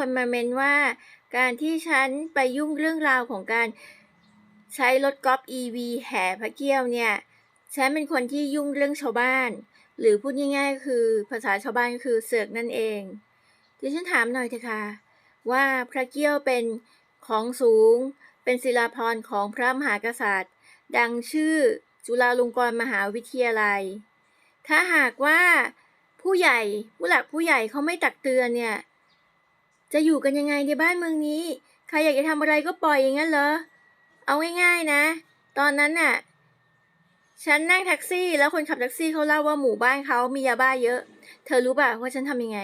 คนมาเมนว่า การที่ฉันไปยุ่งเรื่องราวของการใช้รถกอล์ฟ EV แห่พระเกี้ยวเนี่ย ฉันเป็นคนที่ยุ่งเรื่องชาวบ้าน หรือพูดง่ายๆ คือภาษาชาวบ้านคือเสือกนั่นเองดิฉันถามหน่อยเถอะค่ะว่าพระเกี้ยวเป็นของสูง เป็นศิลาภรณ์ของพระมหากษัตริย์ ดังชื่อจุฬาลงกรณ์มหาวิทยาลัย ถ้าหากว่าผู้ใหญ่ผู้หลักผู้ใหญ่เขาไม่ตักเตือนเนี่ย จะอยู่กันยังไงในบ้านเมืองนี้ ใครอยากจะทำอะไรก็ปล่อยอย่างนั้นเหรอ เอาง่ายๆนะ ตอนนั้นน่ะ ฉันนั่งแท็กซี่ แล้วคนขับแท็กซี่เขาเล่าว่าหมู่บ้านเขามียาบ้าเยอะ เธอรู้ป่ะว่าฉันทำยังไง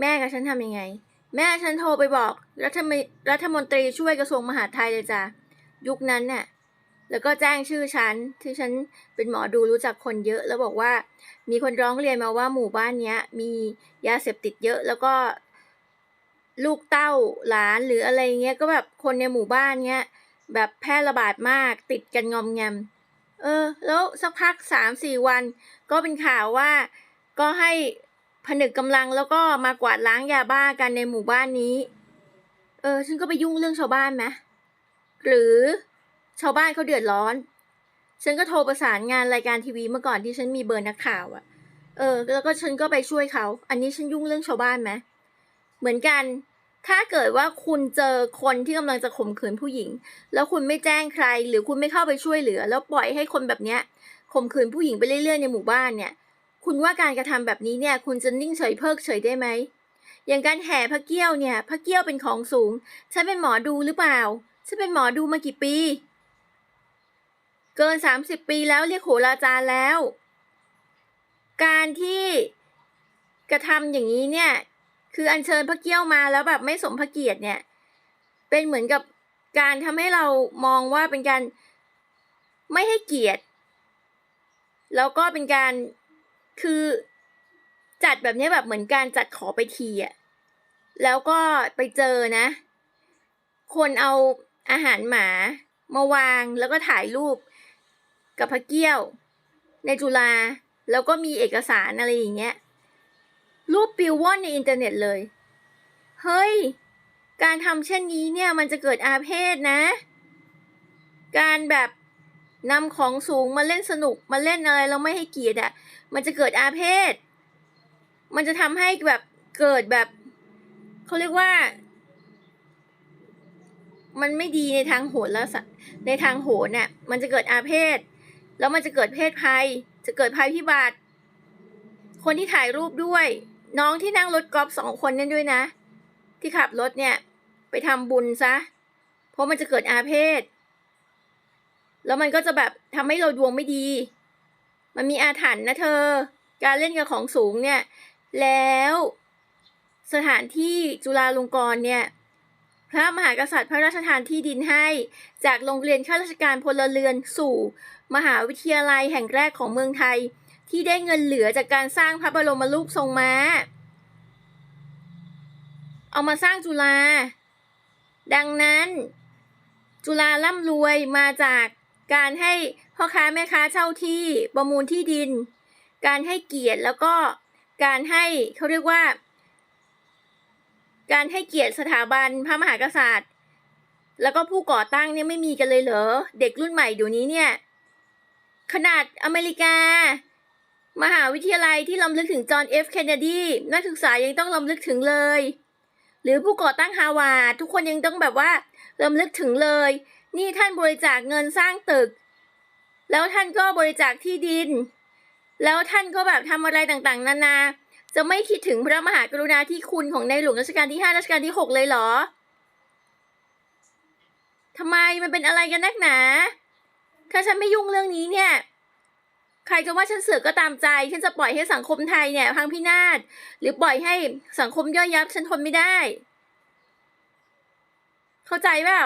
แม่กับฉันทำยังไง แม่ฉันโทรไปบอกรัฐมนรัฐมนตรีช่วยกระทรวงมหาดไทยเลยจ้ะ ยุคนั้นน่ะแล้วก็แจ้งชื่อฉันที่ฉันเป็นหมอดูรู้จักคนเยอะ แล้วบอกว่า มีคนร้องเรียนมาว่าหมู่บ้านเนี้ย มียาเสพติดเยอะ แล้วก็ ลูกเต้าหลานหรืออะไรเงี้ยก็แบบคนในหมู่บ้านเนี้ยแบบแพร่ระบาดมากติดกันงอมแงม เออ แล้วสักพักสามสี่วัน ก็เป็นข่าวว่าก็ให้ผนึกกำลังแล้วก็มากวาดล้างยาบ้ากันในหมู่บ้านนี้ เออ ฉันก็ไปยุ่งเรื่องชาวบ้านไหมหรือชาวบ้านเขาเดือดร้อน ฉันก็โทรประสานงานรายการทีวีเมื่อก่อนที่ฉันมีเบอร์นักข่าวอะเออ แล้วก็ฉันก็ไปช่วยเขา อันนี้ฉันยุ่งเรื่องชาวบ้านไหมเหมือนกัน ถ้าเกิดว่าคุณเจอคนที่กำลังจะข่มขืนผู้หญิง แล้วคุณไม่แจ้งใคร หรือคุณไม่เข้าไปช่วยเหลือ แล้วปล่อยให้คนแบบเนี้ยข่มขืนผู้หญิงไปเรื่อยๆในหมู่บ้านเนี่ย คุณว่าการกระทำแบบนี้เนี่ย คุณจะนิ่งเฉยเพิกเฉยได้ไหมอย่างการแห่พระเกี้ยวเนี่ย พระเกี้ยวเป็นของสูง ฉันเป็นหมอดูหรือเปล่า ฉันเป็นหมอดูมากี่ปี เกินสามสิบปีแล้วเรียกโหราจารย์แล้ว การที่กระทำอย่างนี้เนี่ย คืออัญเชิญพระเกี้ยวมาแล้วแบบไม่สมพระเกียรติเนี่ย เป็นเหมือนกับการทำให้เรามองว่าเป็นการไม่ให้เกียรติ แล้วก็เป็นการคือจัดแบบนี้แบบเหมือนการจัดขอไปทีอะแล้วก็ไปเจอนะ คนเอาอาหารหมามาวางแล้วก็ถ่ายรูปกับพระเกี้ยว ในจุฬาแล้วก็มีเอกสารอะไรอย่างเงี้ย รูปปิวว่อนในอินเทอร์เน็ตเลย เฮ้ย การทำเช่นนี้เนี่ยมันจะเกิดอาเพศนะ การแบบนำของสูงมาเล่นสนุกมาเล่นอะไรแล้วไม่ให้เกียรติอะ มันจะเกิดอาเพศ มันจะทำให้แบบเกิดแบบเขาเรียกว่า มันไม่ดีในทางโหนแล้วในทางโหนน่ะมันจะเกิดอาเพศ แล้วมันจะเกิดเพศภัย จะเกิดภัยพิบัติคนที่ถ่ายรูปด้วย น้องที่นั่งรถกอล์ฟสองคนนั่นด้วยนะ ที่ขับรถเนี่ย ไปทำบุญซะ เพราะมันจะเกิดอาเพศ แล้วมันก็จะแบบทำให้เราดวงไม่ดี มันมีอาถรรพ์นะเธอ การเล่นกับของสูงเนี่ย แล้วสถานที่จุฬาลงกรณ์เนี่ย พระมหากษัตริย์พระราชทานที่ดินให้ จากโรงเรียนข้าราชการพลเรือนสู่ มหาวิทยาลัยแห่งแรกของเมืองไทย ที่ได้เงินเหลือจากการสร้างพระบรมรูปทรงม้า เอามาสร้างจุฬา ดังนั้น จุฬาร่ำรวยมาจากการให้พ่อค้าแม่ค้าเช่าที่ประมูลที่ดิน การให้เกียรติแล้วก็การให้เขาเรียกว่า การให้เกียรติสถาบันพระมหากษัตริย์ แล้วก็ผู้ก่อตั้งเนี่ยไม่มีกันเลยเหรอ เด็กรุ่นใหม่เดี๋ยวนี้เนี่ย ขนาดอเมริกา มหาวิทยาลัยที่ลำลึกถึงจอห์นเอฟเคนเนดีนักศึกษายังต้องลำลึกถึงเลย หรือผู้ก่อตั้งฮาวาดทุกคนยังต้องแบบว่าลำลึกถึงเลย นี่ท่านบริจาคเงินสร้างตึก แล้วท่านก็บริจาคที่ดิน แล้วท่านก็แบบทำอะไรต่างๆ นานา จะไม่คิดถึงพระมหากรุณาธิคุณของในหลวงรัชกาลที่ห้ารัชกาลที่หกเลยเหรอทำไมมันเป็นอะไรกันนักหนา ถ้าฉันไม่ยุ่งเรื่องนี้เนี่ย ใครจะว่าฉันเสือกก็ตามใจ ฉันจะปล่อยให้สังคมไทยเนี่ยพังพินาศ หรือปล่อยให้สังคมย่อยยับฉันทนไม่ได้ เข้าใจเปล่า